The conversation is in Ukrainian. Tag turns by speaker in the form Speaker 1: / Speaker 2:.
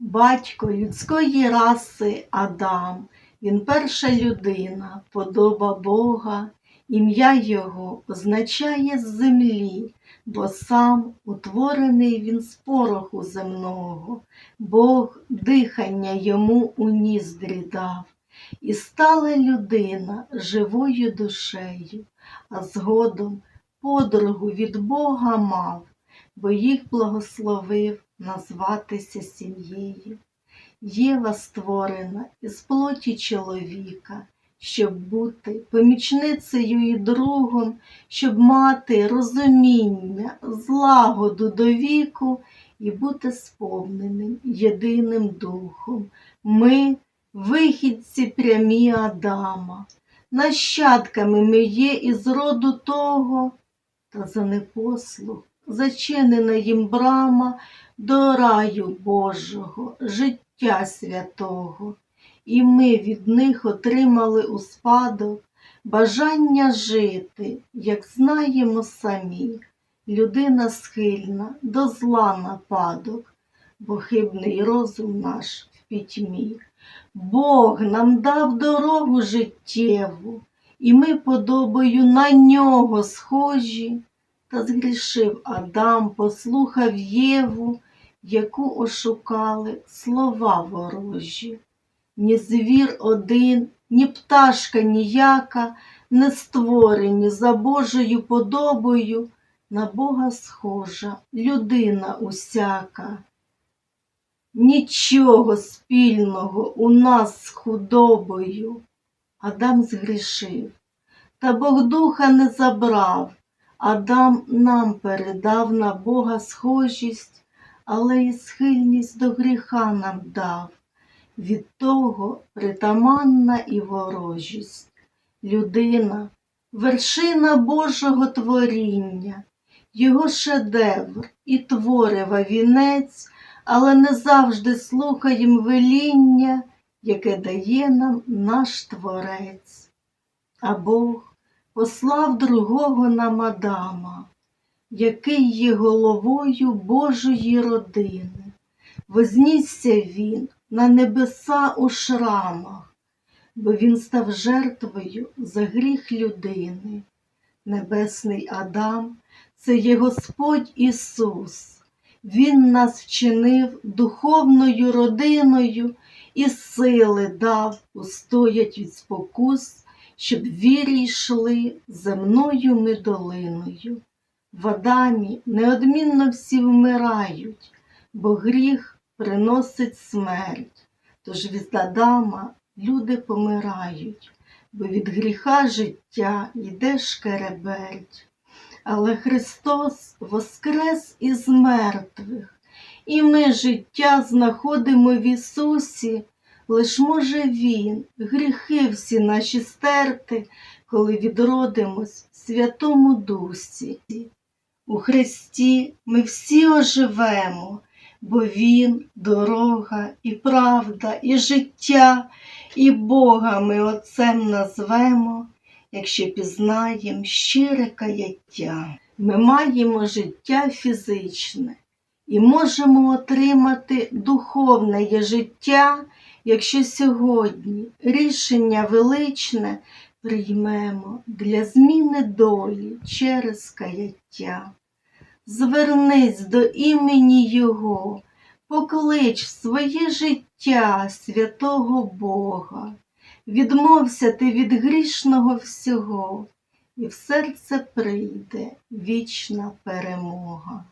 Speaker 1: Батько людської раси Адам, він перша людина, подоба Бога, ім'я Його означає з землі, бо сам утворений він з пороху земного, Бог дихання йому у ніздрі дав, і стала людина живою душею, а згодом подругу від Бога мав, бо їх благословив назватися сім'єю. Єва створена із плоті чоловіка, щоб бути помічницею і другом, щоб мати розуміння, злагоду до віку і бути сповненим єдиним духом. Ми вихідці прямі Адама, нащадками ми є із роду того, та за непослух зачинена їм брама до раю Божого, життя святого, і ми від них отримали у спадок бажання жити, як знаємо самі, людина схильна до зла нападок, бо хибний розум наш в пітьмі. Бог нам дав дорогу життєву, і ми подобою на нього схожі. Та згрішив Адам, послухав Єву, яку ошукали слова ворожі. Ні звір один, ні пташка ніяка не створені за Божою подобою, на Бога схожа людина усяка. Нічого спільного у нас з худобою. Адам згрішив, та Бог духа не забрав. Адам нам передав на Бога схожість, але і схильність до гріха нам дав. Від того притаманна і ворожість. Людина вершина Божого творіння, його шедевр і творива вінець, але не завжди слухаєм веління, яке дає нам наш Творець. А Бог послав другого нам Адама, який є головою Божої родини. Вознісся він на небеса у шрамах, бо він став жертвою за гріх людини. Небесний Адам це є Господь Ісус. Він нас вчинив духовною родиною і сили дав устоять від спокус, щоб вірі йшли земною ми долиною. В Адамі неодмінно всі вмирають, бо гріх приносить смерть. Тож від Адама люди помирають, бо від гріха життя йде шкереберть. Але Христос воскрес із мертвих, і ми життя знаходимо в Ісусі, лиш може Він гріхи всі наші стерти, коли відродимось в Святому Дусі. У Христі ми всі оживемо, бо Він дорога і правда, і життя, і Бога ми Отцем назвемо, якщо пізнаєм щире каяття. Ми маємо життя фізичне і можемо отримати духовне життя, якщо сьогодні рішення величне приймемо для зміни долі через каяття. Звернись до імені Його, поклич в своє життя святого Бога, відмовся ти від грішного всього, і в серце прийде вічна перемога.